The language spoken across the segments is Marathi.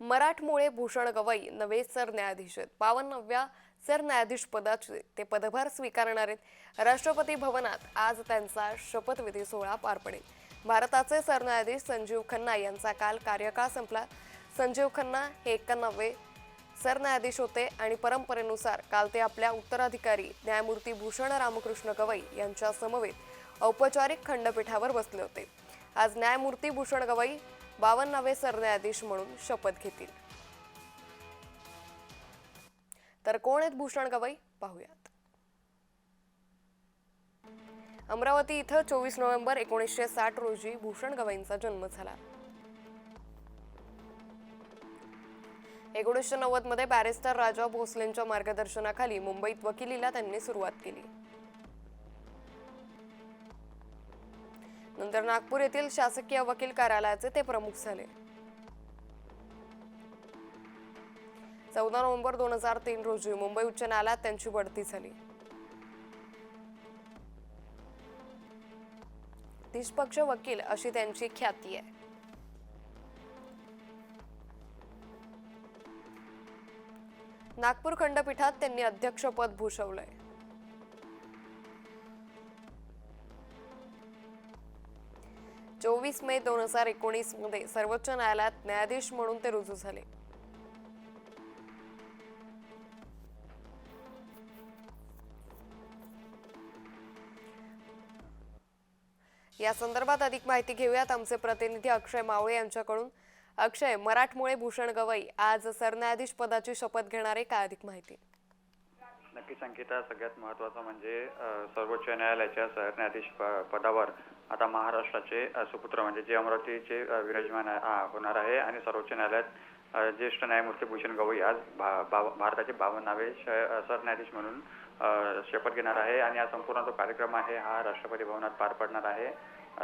मराठमोळे भूषण गवई नवे सरन्यायाधीश आहेत. बावन्नव्या सरन्यायाधीश पदाचे ते पदभार स्वीकारणार आहेत. राष्ट्रपती भवनात आज त्यांचा शपथविधी सोहळा पार पडेल. भारताचे सरन्यायाधीश संजीव खन्ना यांचा काल कार्यकाळ संपला. संजीव खन्ना हे एक्क्याण्णवे सरन्यायाधीश होते आणि परंपरेनुसार काल ते आपल्या उत्तराधिकारी न्यायमूर्ती भूषण रामकृष्ण गवई यांच्या समवेत औपचारिक खंडपीठावर बसले होते. आज न्यायमूर्ती भूषण गवई बावन्नावे सरन्यायाधीश म्हणून शपथ घेतील. तर कोण आहेत भूषण गवई? पाहूयात. अमरावती इथं चोवीस नोव्हेंबर एकोणीसशे साठ रोजी भूषण गवईंचा जन्म झाला. एकोणीसशे नव्वदमध्ये बॅरिस्टर राजा भोसलेंच्या मार्गदर्शनाखाली मुंबईत वकिलीला त्यांनी सुरुवात केली. नंतर नागपूर येथील शासकीय वकील कार्यालयाचे ते प्रमुख झाले. चौदा नोव्हेंबर दोन हजार तीन रोजी मुंबई उच्च न्यायालयात त्यांची बढती झाली. निष्पक्ष वकील अशी त्यांची ख्याती आहे. नागपूर खंडपीठात त्यांनी अध्यक्षपद भूषवलंय. चोवीस मे दोन हजार एकोणीसमध्ये सर्वोच्च न्यायालयात न्यायाधीश म्हणून ते रुजू झाले. या संदर्भात अधिक माहिती घेऊयात. आमचे प्रतिनिधी अक्षय मावळे यांच्याकडून. अक्षय मराठमोळे भूषण गवई आज सरन्यायाधीश पदाची शपथ घेणारे काय अधिक माहिती? नक्की संकेता सगळ्यात महत्वाचं म्हणजे सर्वोच्च न्यायालयाच्या सरन्यायाधीश पदावर आता महाराष्ट्राचे सुपुत्र म्हणजे जे अमरावतीचे विराजमान होणार आहे आणि सर्वोच्च न्यायालयात ज्येष्ठ न्यायमूर्ती भूषण गवई आज भा- भा- भारताचे बावन्नावे श- सरन्यायाधीश म्हणून शपथ घेणार आहे आणि हा संपूर्ण जो कार्यक्रम आहे हा राष्ट्रपती भवनात पार पडणार आहे.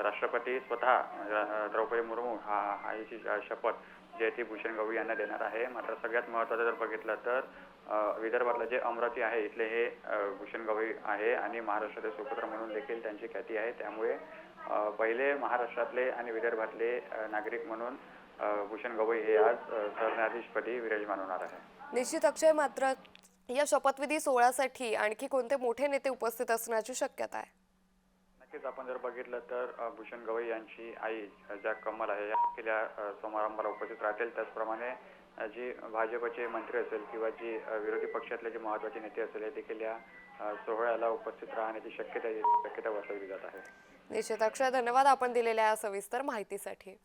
राष्ट्रपती स्वतः द्रौपदी मुर्मू हा आईची शपथ जे आहे ती भूषण गवई यांना देणार आहे. मात्र सगळ्यात महत्त्वाचं जर बघितलं तर विदर्भातलं जे अमरावती आहे इथले हे भूषण गवई आहे आणि महाराष्ट्राचे सुपुत्र म्हणून देखील त्यांची ख्याती आहे. त्यामुळे पहिले महाराष्ट्रातले आणि विदर्भातले नागरिक म्हणून भूषण गवई हे आज सरन्यायाधीशपदी विराजमान होणार आहे. निश्चित अक्षय मात्र या शपथविधी सोहळ्यासाठी आणखी कोणते मोठे नेते उपस्थित असण्याची शक्यता आहे? नक्कीच आपण जर बघितलं तर भूषण गवई यांची आई ज्या कमल आहे. या समारंभाला उपस्थित राहतील. त्याचप्रमाणे जी भाजपचे मंत्री असेल किंवा जी विरोधी पक्षातले जे महत्त्वाचे नेते असेल हे देखील या सोहळ्याला उपस्थित राहण्याची शक्यता शक्यता वर्तवली जात आहे. निश्चित अक्षय धन्यवाद आपण दिलेल्या सविस्तर माहितीसाठी.